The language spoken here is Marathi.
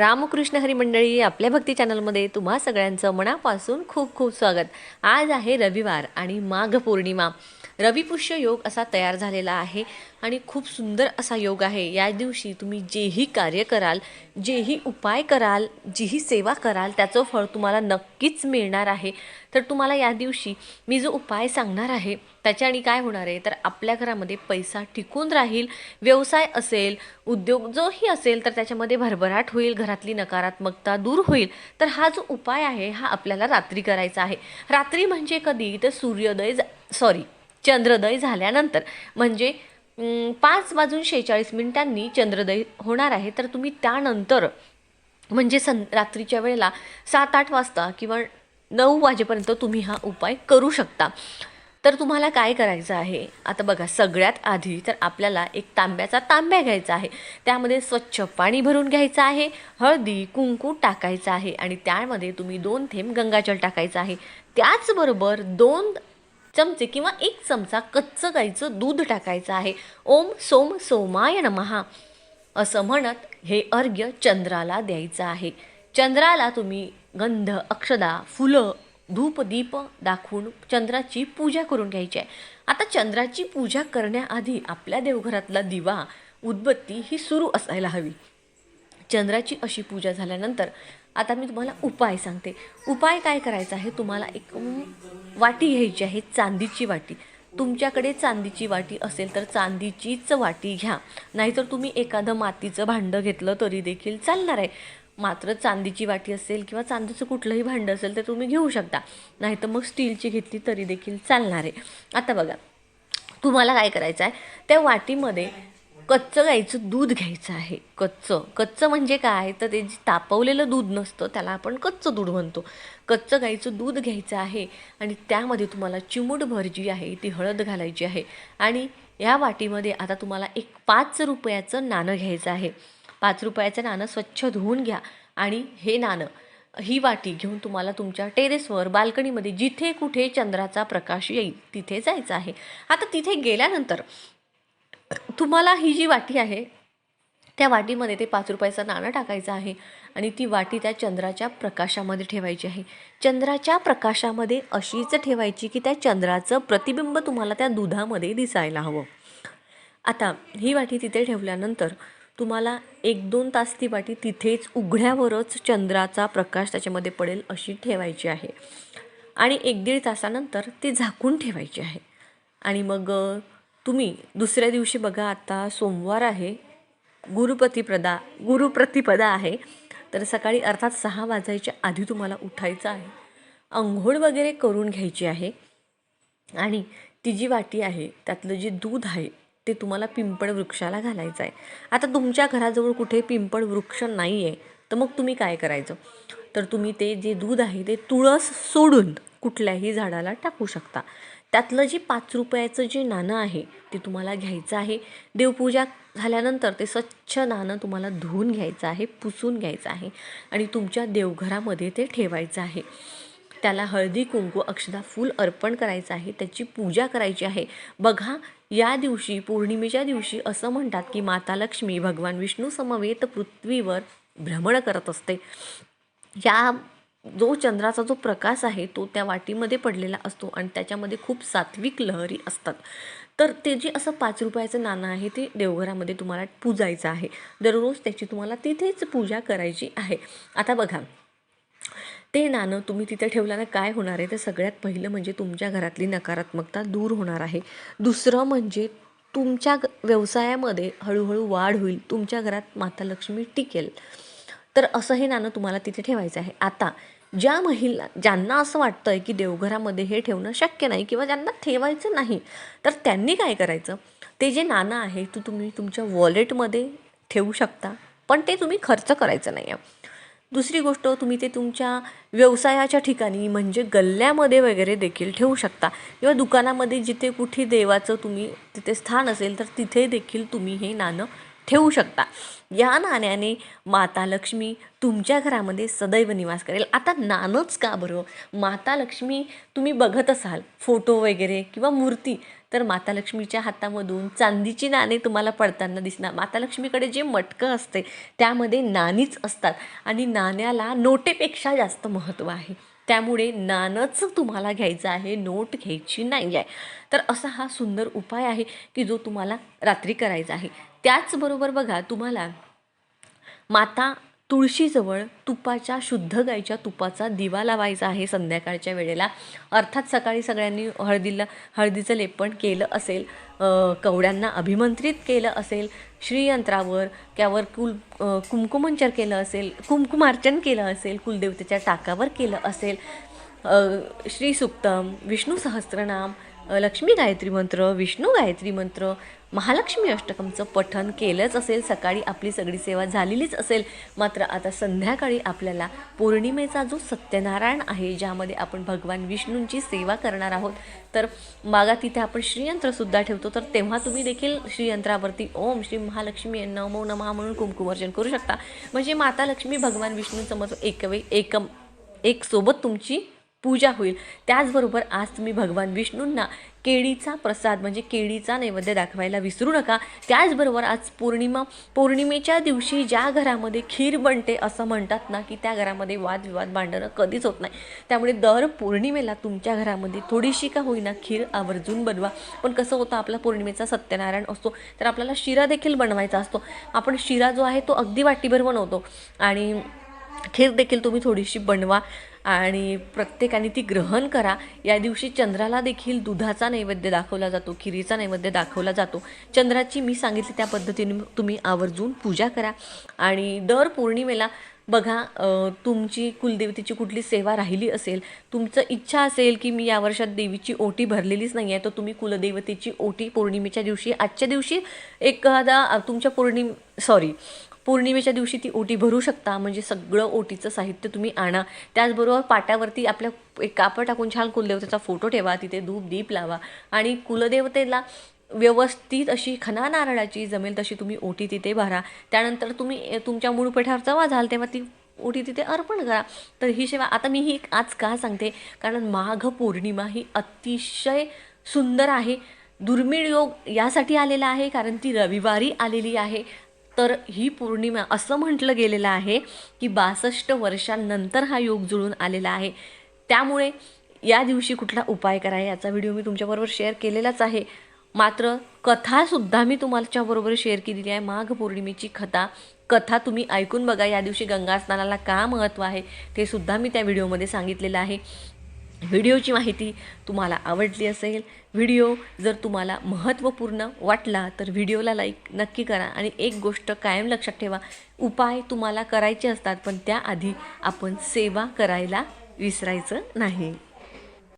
रामकृष्ण हरी मंडळी आपल्या भक्ती चॅनलमध्ये तुम्हा सगळ्यांचं मनापासून खूप खूप स्वागत. आज आहे रविवार आणि माघ पौर्णिमा. रविपुष्य योग असा तयार झालेला आहे आणि खूप सुंदर असा योग आहे. या दिवशी तुम्ही जेही कार्य कराल जेही उपाय कराल जीही सेवा कराल त्याचं फळ तुम्हाला नक्कीच मिळणार आहे. तर तुम्हाला या दिवशी मी जो उपाय सांगणार आहे त्याच्याने काय होणार आहे? तर आपल्या घरामध्ये पैसा टिकून राहील व्यवसाय असेल उद्योग जोही असेल तर त्याच्यामध्ये भरभराट होईल घरातली नकारात्मकता दूर होईल. तर हा जो उपाय आहे हा आपल्याला रात्री करायचा आहे. रात्री म्हणजे कधी? तर सूर्योदय सॉरी चंद्रोदय झाल्यानंतर. म्हणजे पाच वाजून शेहेचाळीस मिनिटांनी चंद्रोदय होणार आहे. तर तुम्ही त्यानंतर म्हणजे सं रात्रीच्या वेळेला सात आठ वाजता किंवा नऊ वाजेपर्यंत तुम्ही हा उपाय करू शकता. तर तुम्हाला काय करायचं आहे? आता बघा सगळ्यात आधी तर आपल्याला एक तांब्याचा तांब्या घ्यायचा आहे. त्यामध्ये स्वच्छ पाणी भरून घ्यायचं आहे हळदी कुंकू टाकायचं आहे आणि त्यामध्ये तुम्ही दोन थेंब गंगाजल टाकायचं आहे. त्याचबरोबर दोन चमचे किंवा एक चमचा कच्चं गाईचं दूध टाकायचं आहे. ओम सोम सोमाय नमहा असं म्हणत हे अर्घ्य चंद्राला द्यायचं आहे. चंद्राला तुम्ही गंध अक्षदा फुलं धूप दीप दाखवून चंद्राची पूजा करून घ्यायची आहे. आता चंद्राची पूजा करण्याआधी आपल्या देवघरातला दिवा उदबत्ती ही सुरू असायला हवी. चंद्राची अशी पूजा झाल्यानंतर आता मी तुम्हाला उपाय सांगते. उपाय काय करायचा आहे? तुम्हाला एक वाटी घ्यायची आहे चांदीची वाटी. तुमच्याकडे चांदीची वाटी असेल तर चांदीचीच वाटी घ्या. नाहीतर तुम्ही एखादं मातीचं भांडं घेतलं तरी देखील चालणार आहे. मात्र चांदीची वाटी असेल किंवा चांदीचं कुठलंही भांडं असेल तर तुम्ही घेऊ शकता. नाहीतर मग स्टीलची घेतली तरी देखील चालणार आहे. आता बघा तुम्हाला काय करायचं आहे? त्या वाटीमध्ये कच्चं गाईचं दूध घ्यायचं आहे. कच्चं. कच्चं म्हणजे काय? तर ते जे तापवलेलं दूध नसतं त्याला आपण कच्चं दूध म्हणतो. कच्चं गाईचं दूध घ्यायचं आहे आणि त्यामध्ये तुम्हाला चिमूटभर जी आहे ती हळद घालायची आहे. आणि या वाटीमध्ये आता तुम्हाला एक पाच रुपयाचं नाणं घ्यायचं आहे. पाच रुपयाचं नाणं स्वच्छ धुवून घ्या. आणि हे नाणं ही वाटी घेऊन तुम्हाला तुमच्या टेरेसवर बाल्कनीमध्ये जिथे कुठे चंद्राचा प्रकाश येईल तिथे जायचं आहे. आता तिथे गेल्यानंतर तुम्हाला ही जी वाटी आहे त्या वाटीमध्ये ते पाच रुपयाचं नाणं टाकायचं आहे आणि ती वाटी त्या चंद्राच्या प्रकाशामध्ये ठेवायची आहे. चंद्राच्या प्रकाशामध्ये अशीच ठेवायची की त्या चंद्राचं प्रतिबिंब तुम्हाला त्या दुधामध्ये दिसायला हवं. आता ही वाटी तिथे ठेवल्यानंतर तुम्हाला एक दोन तास ती वाटी तिथेच उघड्यावरच चंद्राचा प्रकाश त्याच्यामध्ये पडेल अशी ठेवायची आहे. आणि एक दीड तासानंतर ती झाकून ठेवायची आहे. आणि मग तुम्ही दुसऱ्या दिवशी बघा आता सोमवार आहे. गुरुप्रतिपदा गुरुप्रतिपदा आहे. तर सकाळी अर्थात सहा वाजायच्या आधी तुम्हाला उठायचं आहे. आंघोळ वगैरे करून घ्यायची आहे. आणि ती जी वाटी आहे त्यातलं जे दूध आहे ते तुम्हाला पिंपळ वृक्षाला घालायचं आहे. आता तुमच्या घराजवळ कुठे पिंपळ वृक्ष नाही आहे तर मग तुम्ही काय करायचं? तर तुम्ही ते जे दूध आहे ते तुळस सोडून कुठल्याही झाडाला टाकू शकता. त्यातलं जे पाच रुपयाचं जे नाणं आहे ते तुम्हाला घ्यायचं आहे. देवपूजा झाल्यानंतर ते स्वच्छ नाणं तुम्हाला धुवून घ्यायचं आहे पुसून घ्यायचं आहे आणि तुमच्या देवघरामध्ये ते ठेवायचं आहे. त्याला हळदी कुंकू अक्षदा फूल अर्पण करायचं आहे त्याची पूजा करायची आहे. बघा या दिवशी पौर्णिमेच्या दिवशी असं म्हणतात की माता लक्ष्मी भगवान विष्णू समवेत पृथ्वीवर भ्रमण करत असते. या जो चंद्राचा जो प्रकाश आहे तो त्या वाटीमध्ये पडलेला असतो आणि त्याच्यामध्ये खूप सात्विक लहरी असतात. तर ते जे असं पाच रुपयाचं नाणं आहे ते देवघरामध्ये तुम्हाला पूजायचं आहे. दररोज त्याची तुम्हाला तिथेच पूजा करायची आहे. आता बघा ते नाणं तुम्ही तिथे ठेवल्यानं काय होणार आहे? तर सगळ्यात पहिलं म्हणजे तुमच्या घरातली नकारात्मकता दूर होणार आहे. दुसरं म्हणजे तुमच्या ग- व्यवसायामध्ये हळूहळू वाढ होईल. तुमच्या घरात माता लक्ष्मी टिकेल. तर असं हे नाणं तुम्हाला तिथे ठेवायचं आहे. आता ज्या महिला ज्यांना असं वाटतं आहे की देवघरामध्ये हे ठेवणं शक्य नाही किंवा ज्यांना ठेवायचं नाही तर त्यांनी काय करायचं? ते जे नाणं आहे ते तुम्ही तुमच्या वॉलेटमध्ये ठेवू शकता पण ते तुम्ही खर्च करायचं नाही आहे दुसरी गोष्ट तुम्ही ते तुमच्या व्यवसायाच्या ठिकाणी म्हणजे गल्ल्यामध्ये वगैरे देखील ठेवू शकता. किंवा दुकानामध्ये जिथे कुठे देवाचं तुम्ही तिथे स्थान असेल तर तिथे देखील तुम्ही हे नाणं ठेवू शकता. या नाण्याने माता लक्ष्मी तुमच्या घरामध्ये सदैव निवास करेल. आता नाणंच का बरं? माता लक्ष्मी तुम्ही बघत असाल फोटो वगैरे किंवा मूर्ती तर माता लक्ष्मीच्या हातामधून चांदीची नाणे तुम्हाला पडताना दिसणार. माता लक्ष्मीकडे जे मटकं असते त्यामध्ये नाणीच असतात आणि नाण्याला नोटेपेक्षा जास्त महत्त्व आहे. त्यामुळे नाणंच तुम्हाला घ्यायचं आहे नोट घ्यायची नाही आहे. तर असा हा सुंदर उपाय आहे की जो तुम्हाला रात्री करायचा आहे. त्याचबरोबर बघा तुम्हाला माता तुळशीजवळ तुपाच्या शुद्ध गाईच्या तुपाचा दिवा लावायचा आहे संध्याकाळच्या वेळेला. अर्थात सकाळी सगळ्यांनी हळदीला हळदीचं लेपन केलं असेल कवड्यांना अभिमंत्रित केलं असेल श्रीयंत्रावर त्यावर कुल कुमकुमंचर कुंकुमंचर केलं असेल कुमकुमार्चन केलं असेल कुलदेवतेच्या टाकावर केलं असेल श्री सुप्तम विष्णू सहस्त्रनाम लक्ष्मी गायत्री मंत्र विष्णू गायत्री मंत्र महालक्ष्मी अष्टकमचं पठन केलंच असेल सकाळी आपली सगळी सेवा झालेलीच असेल मात्र आता संध्याकाळी आपल्याला पौर्णिमेचा जो सत्यनारायण आहे ज्यामध्ये आपण भगवान विष्णूंची सेवा करणार आहोत तर मागा तिथे आपण श्रीयंत्रसुद्धा ठेवतो तर तेव्हा तुम्ही देखील श्रीयंत्रावरती ओम श्री महालक्ष्मी नमो नमः म्हणून कुंकुमार्चन करू शकता. म्हणजे माता लक्ष्मी भगवान विष्णूंसमोर एकवे एकम एक सोबत तुमची पूजा होईल. त्याचबरोबर आज तुम्ही भगवान विष्णूंना केळीचा प्रसाद म्हणजे केळीचा नैवेद्य दाखवायला विसरू नका. त्याचबरोबर आज पौर्णिमा पौर्णिमेच्या दिवशी ज्या घरामध्ये खीर बनते असं म्हणतात ना की त्या घरामध्ये वादविवाद भांडणं कधीच होत नाही. त्यामुळे दर पौर्णिमेला तुमच्या घरामध्ये थोडीशी का होईना खीर आवर्जून बनवा. पण कसं होतं आपला पौर्णिमेचा सत्यनारायण असतो तर आपल्याला शिरा देखील बनवायचा असतो. आपण शिरा जो आहे तो अगदी वाटीभर बनवतो. आणि खीर देखील तुम्ही थोडीशी बनवा. आणि प्रत्येकाने ती ग्रहण करा. या दिवशी चंद्राला देखील दुधाचा नैवेद्य दाखवला जातो खिरीचा नैवेद्य दाखवला जातो. चंद्राची मी सांगितली त्या पद्धतीने तुम्ही आवर्जून पूजा करा. आणि दर पौर्णिमेला बघा तुमची कुलदेवतेची कुठली सेवा राहिली असेल तुमचं इच्छा असेल की मी या वर्षात देवीची ओटी भरलेलीच नाही आहे तर तुम्ही कुलदेवतेची ओटी पौर्णिमेच्या दिवशी आजच्या दिवशी एखादा तुमच्या पौर्णिम सॉरी पौर्णिमेच्या दिवशी ती ओटी भरू शकता. म्हणजे सगळं ओटीचं साहित्य तुम्ही आणा. त्याचबरोबर पाट्यावरती आपल्या एक कापड टाकून छान कुलदेवतेचा फोटो ठेवा. तिथे धूप दीप लावा. आणि कुलदेवतेला व्यवस्थित अशी खना नारळाची जमेल तशी तुम्ही ओटी तिथे भरा. त्यानंतर तुम्ही तुमच्या मूळ पेठावर जवा झाल तेव्हा ती ओटी तिथे अर्पण करा. तर ही सेवा आता मी ही आज का सांगते? कारण माघ पौर्णिमा ही अतिशय सुंदर आहे. दुर्मिळ योग यासाठी आलेला आहे. कारण ती रविवारी आलेली आहे. तर ही पौर्णिमा असं म्हटलं गेलेलं आहे की बासष्ट वर्षांनंतर हा योग जुळून आलेला आहे. त्यामुळे या दिवशी कुठला उपाय करा याचा व्हिडिओ मी तुमच्याबरोबर शेअर केलेलाच आहे. मात्र कथासुद्धा मी तुमच्याबरोबर शेअर केलेली आहे. माघ पौर्णिमेची कथा कथा तुम्ही ऐकून बघा. या दिवशी गंगा स्नानाला का महत्त्व आहे ते सुद्धा मी त्या व्हिडिओमध्ये सांगितलेलं आहे. व्हिडिओची माहिती तुम्हाला आवडली असेल व्हिडिओ जर तुम्हाला महत्त्वपूर्ण वाटला तर व्हिडिओला लाईक नक्की करा. आणि एक गोष्ट कायम लक्षात ठेवा उपाय तुम्हाला करायचे असतात पण त्याआधी आपण सेवा करायला विसरायचं नाही.